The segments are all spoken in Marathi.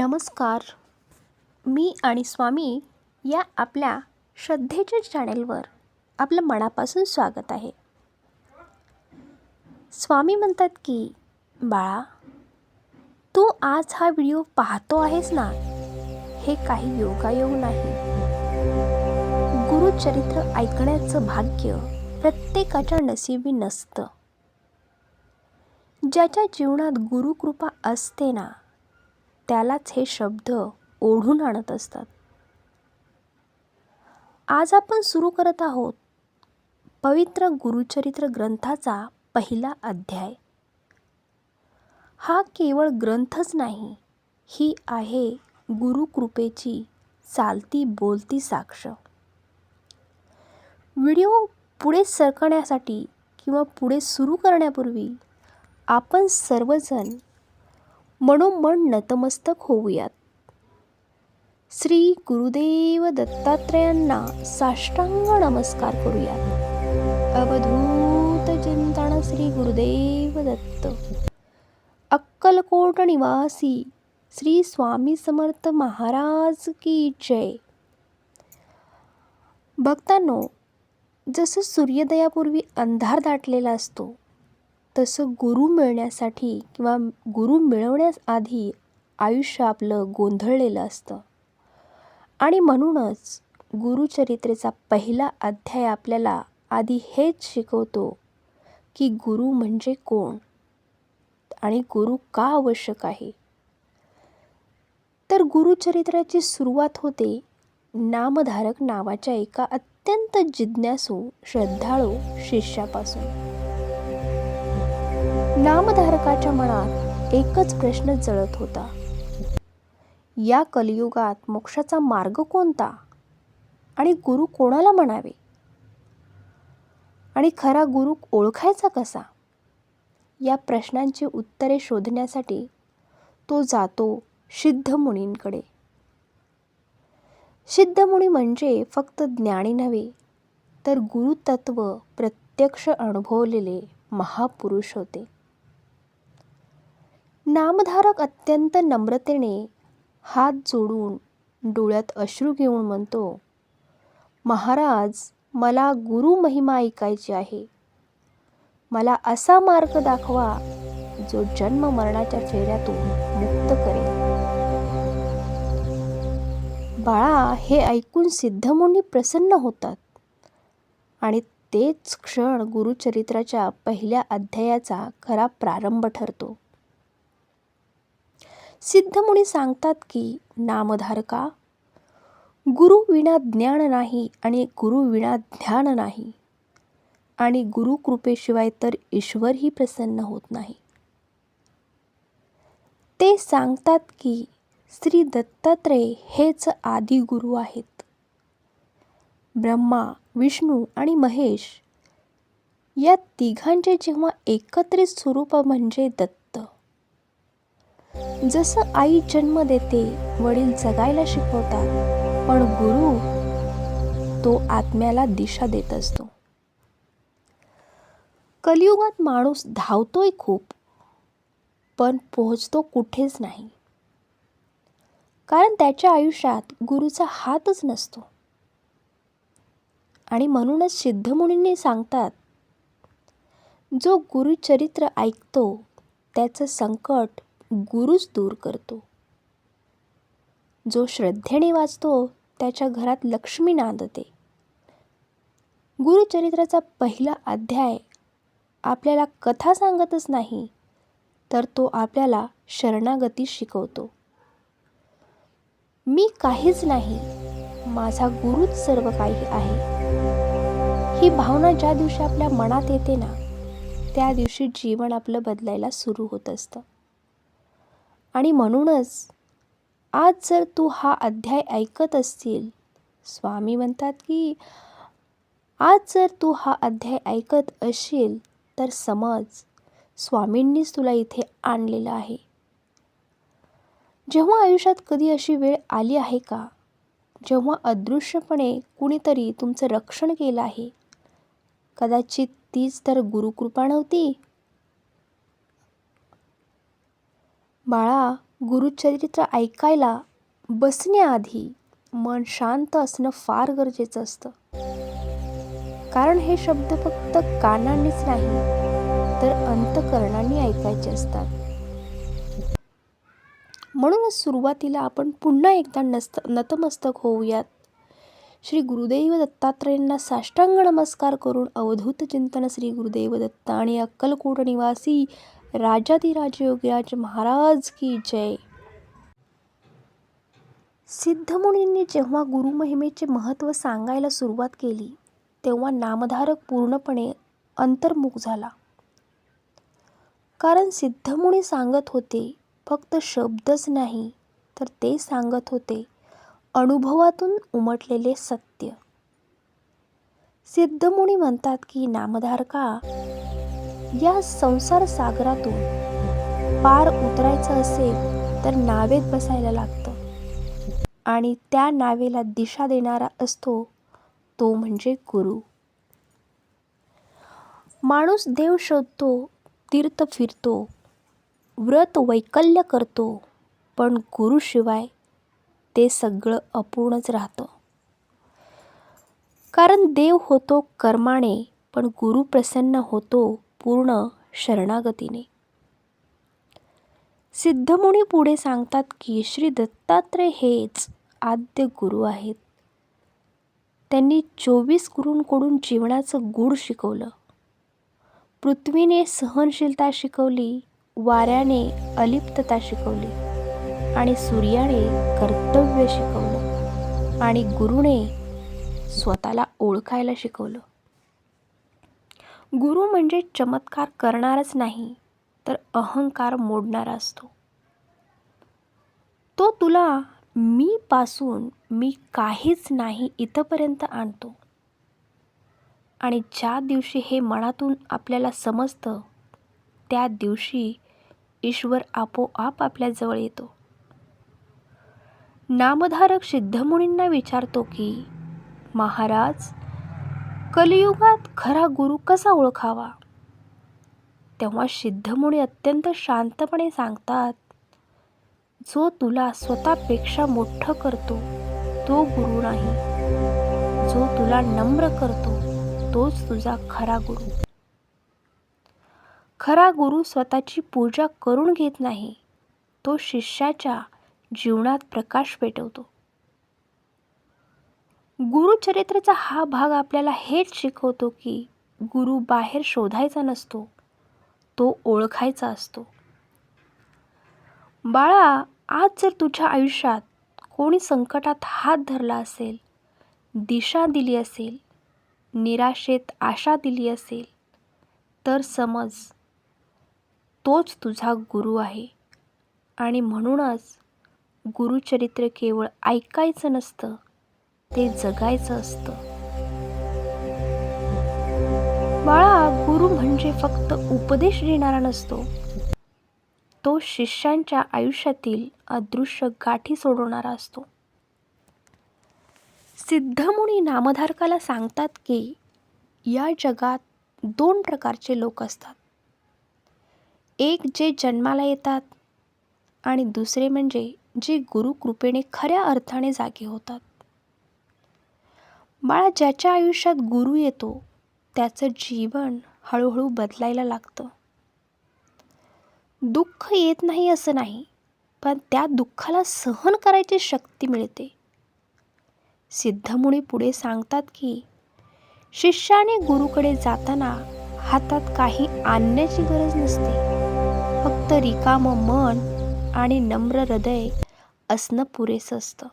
नमस्कार. मी आणि स्वामी या आपल्या श्रद्धेच्या चॅनेलवर आपलं मनापासून स्वागत आहे. स्वामी म्हणतात की बाळा तू आज हा व्हिडिओ पाहतो आहेस ना? हे काही योगायोग नाही. गुरुचरित्र ऐकण्याचं भाग्य प्रत्येकाच्या नशिबी नसतं. ज्याच्या जीवनात गुरुकृपा असते ना त्यालाच हे शब्द ओढून आणत असतात. आज आपण सुरू करत आहोत पवित्र गुरुचरित्र ग्रंथाचा पहिला अध्याय. हा केवळ ग्रंथच नाही ही आहे गुरुकृपेची चालती बोलती साक्ष. व्हिडिओ पुढे सरकण्यासाठी किंवा पुढे सुरू करण्यापूर्वी आपण सर्वजण मनोमन नतमस्तक होऊयात. श्री गुरुदेव दत्तात्रयांना साष्टांग नमस्कार करूयात. अवधूत चिंतन श्री गुरुदेव दत्त. अक्कलकोट निवासी श्री स्वामी समर्थ महाराज की जय. भक्तांनो जसं सूर्योदयापूर्वी अंधार दाटलेला असतो तसं गुरु मिळण्यासाठी किंवा गुरु मिळवण्यास आधी आयुष्य आपलं गोंधळलेलं असतं. आणि म्हणूनच गुरुचरित्रेचा पहिला अध्याय आपल्याला आधी हेच शिकवतो की गुरु म्हणजे कोण आणि गुरु का आवश्यक आहे. तर गुरुचरित्राची सुरुवात होते नामधारक नावाच्या एका अत्यंत जिज्ञासू श्रद्धाळू शिष्यापासून. नामधारकाच्या मनात एकच प्रश्न जळत होता. या कलियुगात मोक्षाचा मार्ग कोणता? आणि गुरु कोणाला म्हणावे? आणि खरा गुरु ओळखायचा कसा? या प्रश्नांची उत्तरे शोधण्यासाठी तो जातो सिद्धमुनींकडे सिद्धमुनी म्हणजे फक्त ज्ञानी नव्हे तर गुरुतत्व प्रत्यक्ष अनुभवलेले महापुरुष होते. नामधारक अत्यंत नम्रतेने हात जोडून डोळ्यात अश्रू घेऊन म्हणतो महाराज मला गुरु महिमा ऐकायची आहे. मला असा मार्ग दाखवा जो जन्म मरणाच्या फेऱ्यातून मुक्त करेल. बाळा हे ऐकून सिद्धमुनी प्रसन्न होतात. आणि तेच क्षण गुरुचरित्राच्या पहिल्या अध्यायाचा खरा प्रारंभ ठरतो. सिद्धमुनी सांगतात की नामधारका गुरु विना ज्ञान नाही आणि गुरु विना ध्यान नाही. आणि गुरुकृपेशिवाय तर ईश्वरही प्रसन्न होत नाही. ते सांगतात की श्री दत्तात्रय हेच आदी गुरु आहेत. ब्रह्मा विष्णू आणि महेश या तिघांचे जेव्हा एकत्रित स्वरूप म्हणजे दत्त जसं आई जन्म देते वडील जगायला शिकवतात पण गुरु तो आत्म्याला दिशा देत असतो. कलियुगात माणूस धावतोय खूप पण पोहोचतो कुठेच नाही. कारण त्याच्या आयुष्यात गुरुचा हातच नसतो. आणि म्हणूनच सिद्धमुनींनी सांगतात जो गुरुचरित्र ऐकतो त्याचं संकट गुरुच दूर करतो. जो श्रद्धेने वाचतो त्याच्या घरात लक्ष्मी नांदते गुरुचरित्राचा पहिला अध्याय आपल्याला कथा सांगतच नाही तर तो आपल्याला शरणागती शिकवतो. मी काहीच नाही माझा गुरुच सर्व काही आहे. ही भावना ज्या दिवशी आपल्या मनात येते ना त्या दिवशी जीवन आपलं बदलायला सुरू होत असतं. आणि म्हणूनच आज जर तू हा अध्याय ऐकत असतील स्वामी म्हणतात की आज जर तू हा अध्याय ऐकत असशील तर समज स्वामींनीच तुला इथे आणलेलं आहे. जेव्हा आयुष्यात कधी अशी वेळ आली आहे का? जेव्हा अदृश्यपणे कुणीतरी तुमचं रक्षण केलं आहे. कदाचित तीच तर गुरुकृपा नव्हती बाळा गुरुचरित्र ऐकायला बसण्याआधी मन शांत असणं फार गरजेचं असतं. कारण हे शब्द फक्त कानांनीच नाही तर अंतकरणाने ऐकायचे असतात. म्हणूनच सुरुवातीला आपण पुन्हा एकदा नस्त नतमस्तक होऊयात. श्री गुरुदेव दत्तात्रयांना साष्टांग नमस्कार करून अवधूत चिंतन श्री गुरुदेव दत्त आणि अक्कलकोट निवासी राजाधिराज योगीराज महाराज की जय. सिद्धमुनींनी जेव्हा गुरुमहिमेचे महत्त्व सांगायला सुरुवात केली तेव्हा नामधारक पूर्णपणे अंतर्मुख झाला. कारण सिद्धमुनी सांगत होते फक्त शब्दच नाही तर ते सांगत होते अनुभवातून उमटलेले सत्य. सिद्धमुनी म्हणतात की नामधारका या संसार सागरातून पार उतरायचं असेल तर नावेत बसायला लागतं. आणि त्या नावेला दिशा देणारा असतो तो म्हणजे गुरु. माणूस देव शोधतो तीर्थ फिरतो व्रत वैकल्य करतो पण गुरुशिवाय ते सगळं अपूर्णच राहतं. कारण देव होतो कर्माने पण गुरु प्रसन्न होतो पूर्ण शरणागतीने. सिद्धमुनी पुढे सांगतात की श्री दत्तात्रय हेच आद्य गुरु आहेत. त्यांनी चोवीस गुरूंकडून जीवनाचं गूढ शिकवलं. पृथ्वीने सहनशीलता शिकवली वाऱ्याने अलिप्तता शिकवली आणि सूर्याने कर्तव्य शिकवलं आणि गुरुने स्वतःला ओळखायला शिकवलं. गुरु म्हणजे चमत्कार करणारच नाही तर अहंकार मोडणारा असतो. तो तुला मी पासून मी काहीच नाही इथंपर्यंत आणतो. आणि ज्या दिवशी हे मनातून आपल्याला समजतं त्या दिवशी ईश्वर आपोआप आपल्याजवळ येतो. नामधारक सिद्धमुनींना विचारतो की महाराज कलियुगात खरा गुरु कसा ओळखावा? तेव्हा सिद्धमुनी अत्यंत शांतपणे सांगतात जो तुला स्वतःपेक्षा मोठं करतो तो गुरु नाही. जो तुला नम्र करतो तोच तुझा खरा गुरु. खरा गुरु स्वतःची पूजा करून घेत नाही तो शिष्याच्या जीवनात प्रकाश पेटवतो. गुरुचरित्राचा हा भाग आपल्याला हेच शिकवतो की गुरु बाहेर शोधायचा नसतो तो ओळखायचा असतो. बाळा आज जर तुझ्या आयुष्यात कोणी संकटात हात धरला असेल दिशा दिली असेल निराशेत आशा दिली असेल तर समज तोच तुझा गुरु आहे. आणि म्हणूनच गुरुचरित्र केवळ ऐकायचं नसतं ते जगायचं असतं. बाळा गुरु म्हणजे फक्त उपदेश देणारा नसतो. तो शिष्यांच्या आयुष्यातील अदृश्य गाठी सोडवणारा असतो. सिद्धमुनी नामधारकाला सांगतात की या जगात दोन प्रकारचे लोक असतात. एक जे जन्माला येतात आणि दुसरे म्हणजे जे गुरुकृपेने खऱ्या अर्थाने जागे होतात. बाळा ज्याच्या आयुष्यात गुरु येतो त्याचं जीवन हळूहळू बदलायला लागतं. दुःख येत नाही असं नाही पण त्या दुःखाला सहन करायची शक्ती मिळते. सिद्धमुनी पुढे सांगतात की शिष्याने गुरुकडे जाताना हातात काही आणण्याची गरज नसते. फक्त रिकाम मन आणि नम्र हृदय असणं पुरेसं असतं.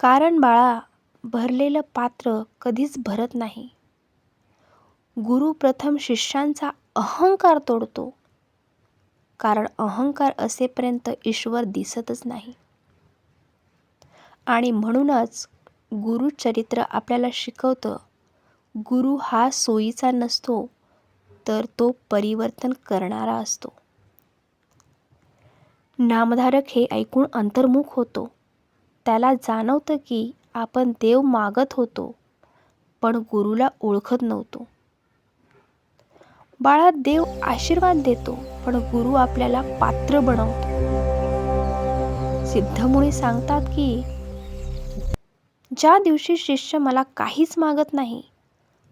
कारण बाळा भरलेलं पात्र कधीच भरत नाही. गुरु प्रथम शिष्यांचा अहंकार तोडतो. कारण अहंकार असेपर्यंत ईश्वर दिसतच नाही. आणि म्हणूनच गुरुचरित्र आपल्याला शिकवतं गुरु हा सोयीचा नसतो तर तो परिवर्तन करणारा असतो. नामधारक हे ऐकून अंतर्मुख होतो. त्याला जाणवतं की आपण देव मागत होतो पण गुरुला ओळखत नव्हतो. बाळा देव आशीर्वाद देतो पण गुरु आपल्याला पात्र बनवतो. सिद्धमुळे सांगतात की ज्या दिवशी शिष्य मला काहीच मागत नाही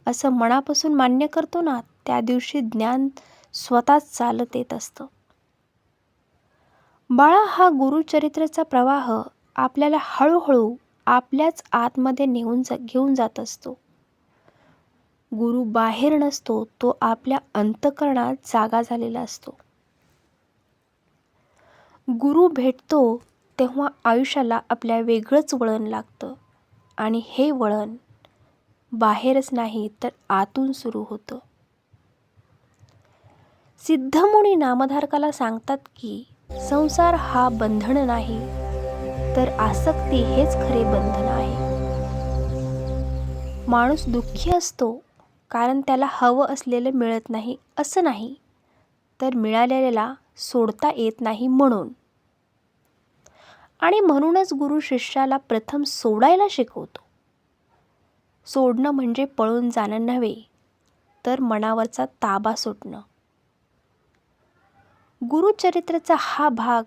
असं मनापासून मान्य करतो ना त्या दिवशी ज्ञान स्वतःच चालत येत असतं. बाळा हा गुरुचरित्राचा प्रवाह आपल्याला हळूहळू आपल्याच आतमध्ये नेऊन जा घेऊन जात असतो. गुरु बाहेर नसतो तो आपल्या अंतकरणात जागा झालेला असतो. गुरु भेटतो तेव्हा आयुष्याला आपल्या वेगळंच वळण लागतं. आणि हे वळण बाहेरच नाही तर आतून सुरू होतं. सिद्धमुनी नामधारकाला सांगतात की संसार हा बंधन नाही तर आसक्ती हेच खरे बंधन आहे. माणूस दुःखी असतो कारण त्याला हवं असलेलं मिळत नाही असं नाही तर मिळालेल्याला सोडता येत नाही म्हणून. आणि म्हणूनच गुरु शिष्याला प्रथम सोडायला शिकवतो. सोडणं म्हणजे पळून जाणं नव्हे तर मनावरचा ताबा सुटणं. गुरुचरित्राचा हा भाग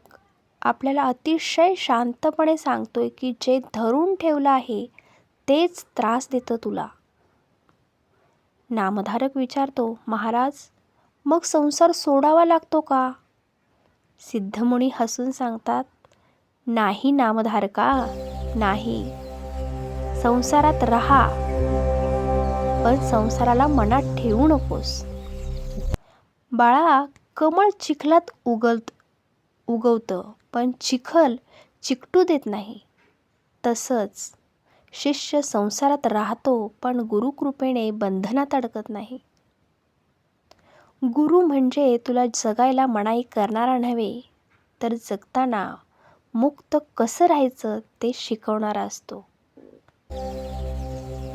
आपल्याला अतिशय शांतपणे सांगतोय की जे धरून ठेवलं आहे तेच त्रास देतं तुला. नामधारक विचारतो महाराज मग संसार सोडावा लागतो का? सिद्धमुनी हसून सांगतात नाही नामधारका नाही. संसारात राहा पण संसाराला मनात ठेवू नकोस. बाळा कमळ चिखलात उगलत उगवतं. पण चिखल चिकटू देत नाही. तसंच शिष्य संसारात राहतो पण गुरुकृपेने बंधनात अडकत नाही. गुरु म्हणजे तुला जगायला मनाई करणारा नव्हे तर जगताना मुक्त कसं राहायचं ते शिकवणारा असतो.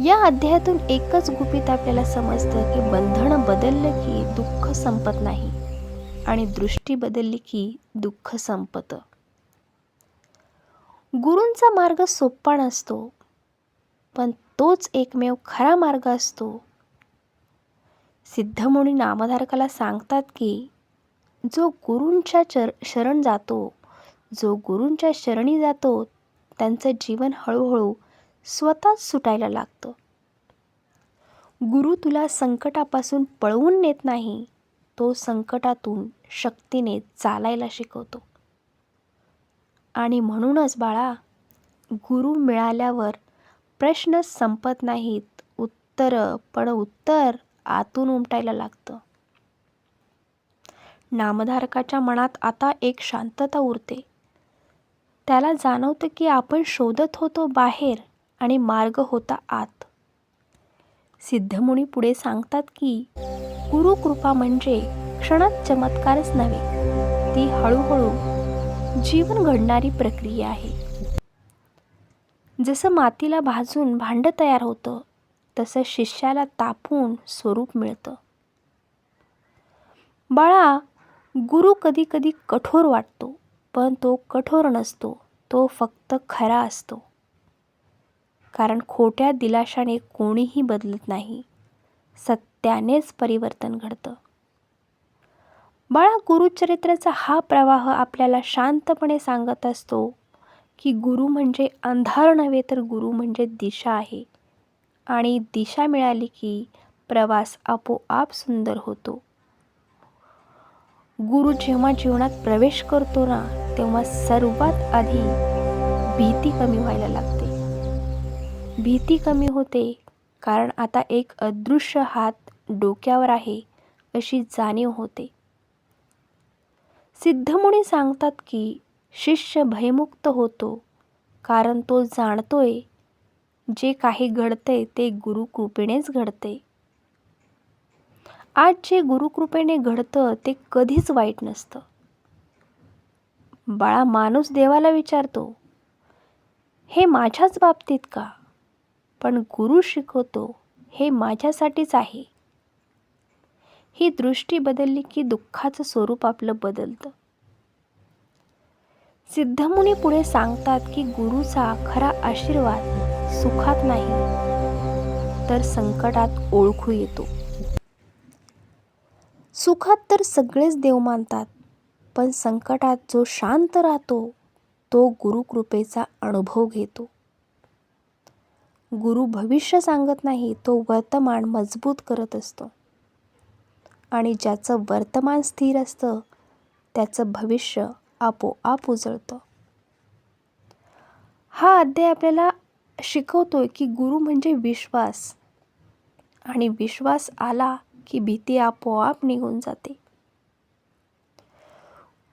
या अध्यायातून एकच गुपित आपल्याला समजतं की बंधनं बदललं की दुःख संपत नाही. आणि दृष्टी बदलली की दुःख संपतं. गुरूंचा मार्ग सोप्पा नसतो पण तोच एकमेव खरा मार्ग असतो. सिद्धमुनी नामधारकाला सांगतात की जो गुरूंच्या चर शरण जातो जो गुरूंच्या शरणी जातो त्यांचं जीवन हळूहळू स्वतःच सुटायला लागतं. गुरु तुला संकटापासून पळवून नेत नाही तो संकटातून शक्तीने चालायला शिकवतो. आणि म्हणूनच बाळा गुरु मिळाल्यावर प्रश्न संपत नाहीत. उत्तरं पण उत्तर आतून उमटायला लागतं. नामधारकाच्या मनात आता एक शांतता उरते. त्याला जाणवतं की आपण शोधत होतो बाहेर आणि मार्ग होता आत. सिद्धमुनी पुढे सांगतात की गुरुकृपा म्हणजे क्षणात चमत्कारच नव्हे ती हळूहळू जीवन घडणारी प्रक्रिया आहे. जसं मातीला भाजून भांडं तयार होतं तसं शिष्याला तापून स्वरूप मिळतं. बाळा गुरु कधी कधी कठोर वाटतो पण तो कठोर नसतो तो फक्त खरा असतो. कारण खोट्या दिलाशाने कोणीही बदलत नाही सत्यानेच परिवर्तन घडतं. बाळा गुरुचरित्राचा हा प्रवाह आपल्याला शांतपणे सांगत असतो की गुरु म्हणजे अंधार नव्हे तर गुरु म्हणजे दिशा आहे. आणि दिशा मिळाली की प्रवास आपोआप सुंदर होतो. गुरु जेव्हा जीवनात प्रवेश करतो ना तेव्हा सर्वात आधी भीती कमी व्हायला लागते. भीती कमी होते कारण आता एक अदृश्य हात डोक्यावर आहे अशी जाणीव होते. सिद्धमुनी सांगतात की शिष्य भयमुक्त होतो कारण तो जाणतोय जे काही घडते ते गुरुकृपेनेच घडते आज जे गुरुकृपेने घडतं ते कधीच वाईट नसतं. बाळा माणूस देवाला विचारतो हे माझ्याच बाबतीत का? पण गुरु शिकवतो हे माझ्यासाठीच आहे. ही दृष्टी बदलली की दुःखाचं स्वरूप आपलं बदलतं. सिद्धमुनी पुढे सांगतात की गुरुचा खरा आशीर्वाद सुखात नाही तर संकटात ओळखू येतो. सुखात तर सगळेच देव मानतात पण संकटात जो शांत राहतो तो गुरुकृपेचा अनुभव घेतो. गुरु भविष्य सांगत नाही तो वर्तमान मजबूत करत असतो. आणि ज्याचं वर्तमान स्थिर असतं त्याचं भविष्य आपोआप उजळतं. हा अध्याय आपल्याला शिकवतोय की गुरु म्हणजे विश्वास. आणि विश्वास आला की भीती आपोआप निघून जाते.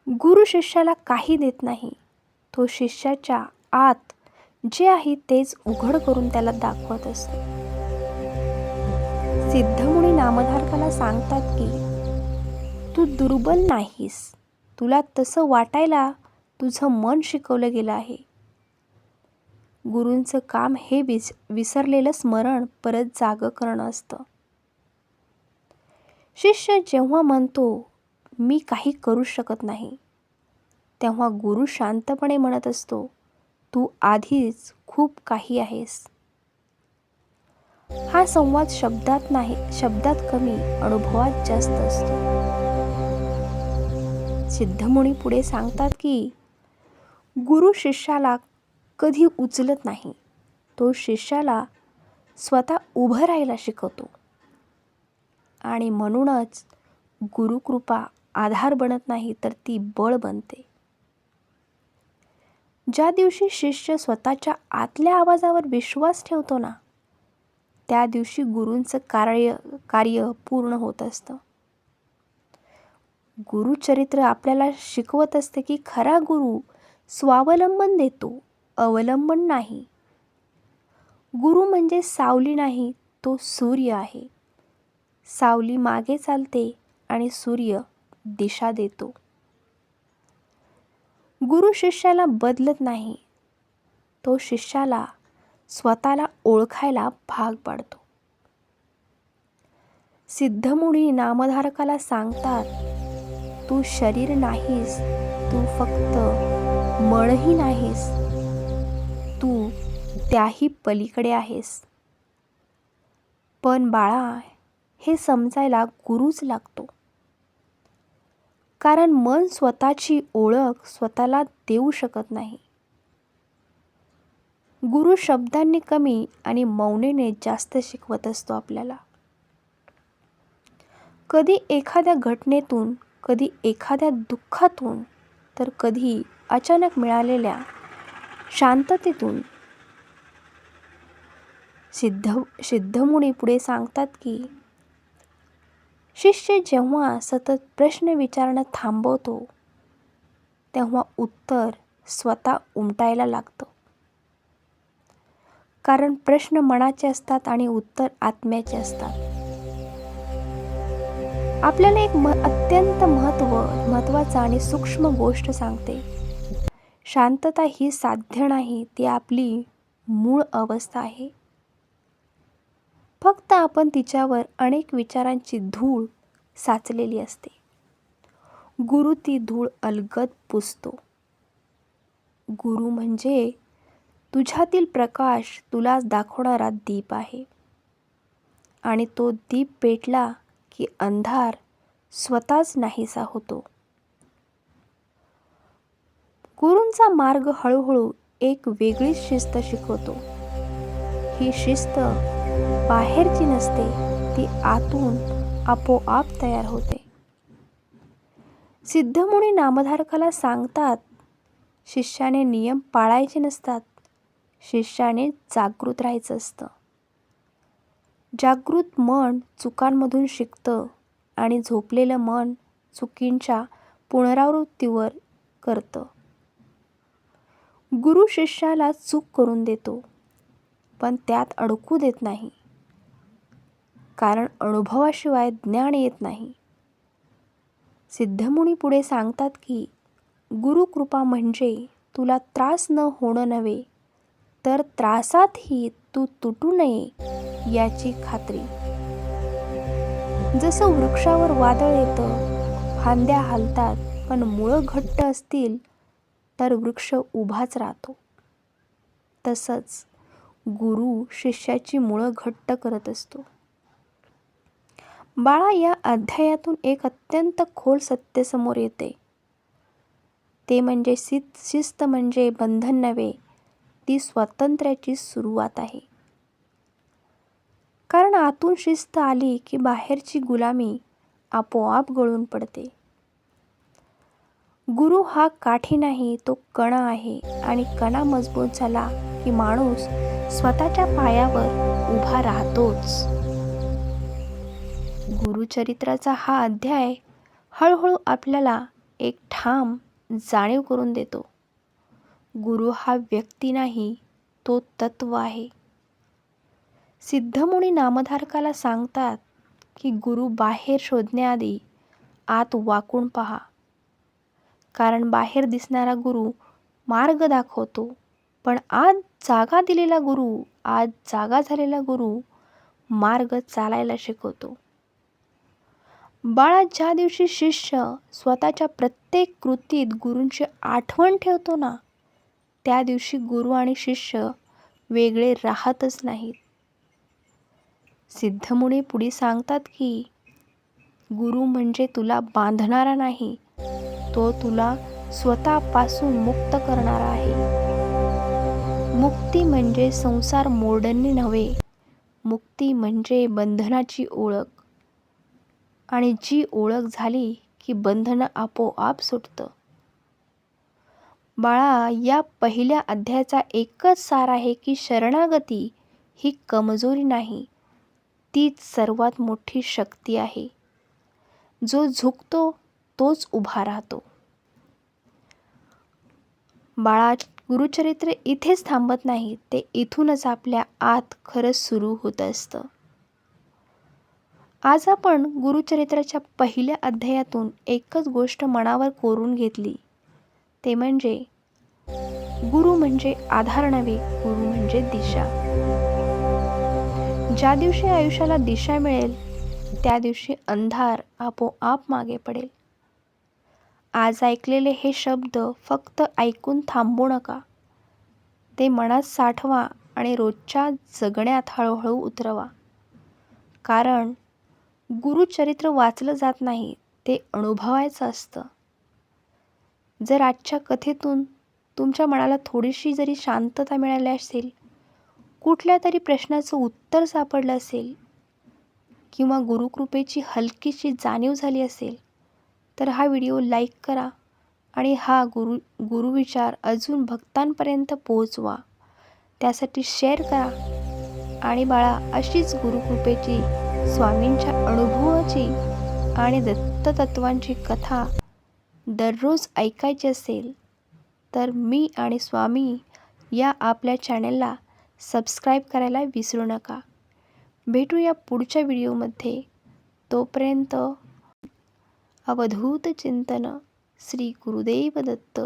गुरु शिष्याला काही देत नाही. तो शिष्याच्या आत जे आहे तेच उघड करून त्याला दाखवत असतो. सिद्धमुनी नामधारकाला सांगतात की तू दुर्बल नाहीस. तुला तसं वाटायला तुझं मन शिकवलं गेलं आहे. गुरूंचं काम हे विस विसरलेलं स्मरण परत जागं करणं असतं. शिष्य जेव्हा म्हणतो मी काही करू शकत नाही तेव्हा गुरु शांतपणे म्हणत असतो तू आधीच खूप काही आहेस. हा संवाद शब्दात नाही शब्दात कमी अनुभवात जास्त असतो. सिद्धमुनी पुढे सांगतात की गुरु शिष्याला कधी उचलत नाही. तो शिष्याला स्वतः उभं राहायला शिकवतो. आणि म्हणूनच गुरुकृपा आधार बनत नाही तर ती बळ बनते. ज्या दिवशी शिष्य स्वतःच्या आतल्या आवाजावर विश्वास ठेवतो ना त्या दिवशी गुरूंचं कार्य कार्य पूर्ण होत असतं. गुरुचरित्र आपल्याला शिकवत असते की खरा गुरु स्वावलंबन देतो अवलंबन नाही. गुरु म्हणजे सावली नाही तो सूर्य आहे. सावली मागे चालते आणि सूर्य दिशा देतो. गुरु शिष्याला बदलत नाही तो शिष्याला स्वतःला ओळखायला भाग पाडतो. सिद्धमुनी नामधारकाला सांगतात तू शरीर नाहीस तू फक्त मनही नाहीस. तू त्याही पलीकडे आहेस. पण बाळा हे समजायला गुरुच लागतो. कारण मन स्वतःची ओळख स्वतःला देऊ शकत नाही. गुरु शब्दांनी कमी आणि मौनेने जास्त शिकवत असतो आपल्याला. कधी एखाद्या घटनेतून कधी एखाद्या दुःखातून तर कधी अचानक मिळालेल्या शांततेतून. सिद्ध सिद्धमुनी पुढे सांगतात की शिष्य जेव्हा सतत प्रश्न विचारणं थांबवतो तेव्हा उत्तर स्वतः उमटायला लागतं. कारण प्रश्न मनाचे असतात आणि उत्तर आत्म्याचे असतात. आपल्याला एक म अत्यंत महत्त्व महत्त्वाचा आणि सूक्ष्म गोष्ट सांगते. शांतता ही साध्य नाही ती आपली मूळ अवस्था आहे. फक्त आपण तिच्यावर अनेक विचारांची धूळ साचलेली असते. गुरु ती धूळ अलगद पुसतो. गुरु म्हणजे तुझ्यातील प्रकाश तुला दाखवणारा दीप आहे. आणि तो दीप पेटला की अंधार स्वतःच नाहीसा होतो. गुरूंचा मार्ग हळूहळू एक वेगळीच शिस्त शिकवतो. ही शिस्त बाहेरची नसते ती आतून आपोआप तयार होते. सिद्धमुनी नामधारकाला सांगतात शिष्याने नियम पाळायचे नसतात. शिष्याने जागृत राहायचं असतं. जागृत मन चुकांमधून शिकतं आणि झोपलेलं मन चुकींच्या पुनरावृत्तीवर करतं. गुरु शिष्याला चूक करून देतो पण त्यात अडकू देत नाही. कारण अनुभवाशिवाय ज्ञान येत नाही. सिद्धमुनी पुढे सांगतात की गुरुकृपा म्हणजे तुला त्रास न होणं नव्हे तर त्रासातही तू तुटू नये याची खात्री. जसं वृक्षावर वादळ येतं फांद्या हालतात पण मुळं घट्ट असतील तर वृक्ष उभाच राहतो. तसंच गुरु शिष्याची मुळं घट्ट करत असतो. बाळा या अध्यायातून एक अत्यंत खोल सत्य समोर येते. ते म्हणजे शिस्त शिस्त म्हणजे बंधन नव्हे ती स्वातंत्र्याची सुरुवात आहे. कारण आतून शिस्त आली की बाहेरची गुलामी आपोआप गळून पडते. गुरु हा काठी नाही तो कणा आहे आणि कणा मजबूत झाला की माणूस स्वतःच्या पायावर उभा राहतोच. गुरुचरित्राचा हा अध्याय हळूहळू आपल्याला एक ठाम जाणीव करून देतो. गुरु हा व्यक्ती नाही तो तत्व आहे. सिद्धमुनी नामधारकाला सांगतात की गुरु बाहेर शोधण्याआधी आत वाकून पहा. कारण बाहेर दिसणारा गुरु मार्ग दाखवतो पण आज जागा दिलेला गुरु आज जागा झालेला गुरु मार्ग चालायला शिकवतो. बाळा ज्या दिवशी शिष्य स्वतःच्या प्रत्येक कृतीत गुरूंची आठवण ठेवतो ना त्या दिवशी गुरु आणि शिष्य वेगळे राहतच नाहीत. सिद्धमुनी पुढे सांगतात की गुरु म्हणजे तुला बांधणारा नाही तो तुला स्वतःपासून मुक्त करणारा आहे. मुक्ती म्हणजे संसार मोडणे नव्हे मुक्ती म्हणजे बंधनाची ओळख. आणि जी ओळख झाली की बंधनं आपोआप सुटतं. बाळा या पहिल्या अध्यायाचा एकच सार आहे की शरणागती ही कमजोरी नाही तीच सर्वात मोठी शक्ती आहे. जो झुकतो तोच उभा राहतो. बाळा गुरुचरित्र इथेच थांबत नाही ते इथूनच आपल्या आत खरंच सुरू होत असतं. आज आपण गुरुचरित्राच्या पहिल्या अध्यायातून एकच गोष्ट मनावर कोरून घेतली ते म्हणजे गुरु म्हणजे आधार नव्हे गुरु म्हणजे दिशा. ज्या दिवशी आयुष्याला दिशा मिळेल त्या दिवशी अंधार आपोआप मागे पडेल. आज ऐकलेले हे शब्द फक्त ऐकून थांबू नका. ते मनात साठवा आणि रोजच्या जगण्यात हळूहळू उतरवा. कारण गुरुचरित्र वाचलं जात नाही ते अनुभवायचं असतं. जर आजच्या कथेतून तुमच्या मनाला थोडीशी जरी शांतता मिळाली असेल कुठल्या तरी प्रश्नाचं उत्तर सापडलं असेल किंवा गुरुकृपेची हलकीशी जाणीव झाली असेल तर हा व्हिडिओ लाईक करा आणि हा गुरु गुरुविचार अजून भक्तांपर्यंत पोहोचवा. त्यासाठी शेअर करा आणि बाळा अशीच गुरुकृपेची स्वामींच्या अनुभवाची आणि दत्ततत्वांची कथा दररोज ऐकायचे असेल तर मी आणि स्वामी या आपल्या चॅनलला सबस्क्राईब करायला विसरू नका. भेटूया पुढच्या व्हिडिओमध्ये. तोपर्यंत अवधूत चिंतन श्री गुरुदेव दत्त.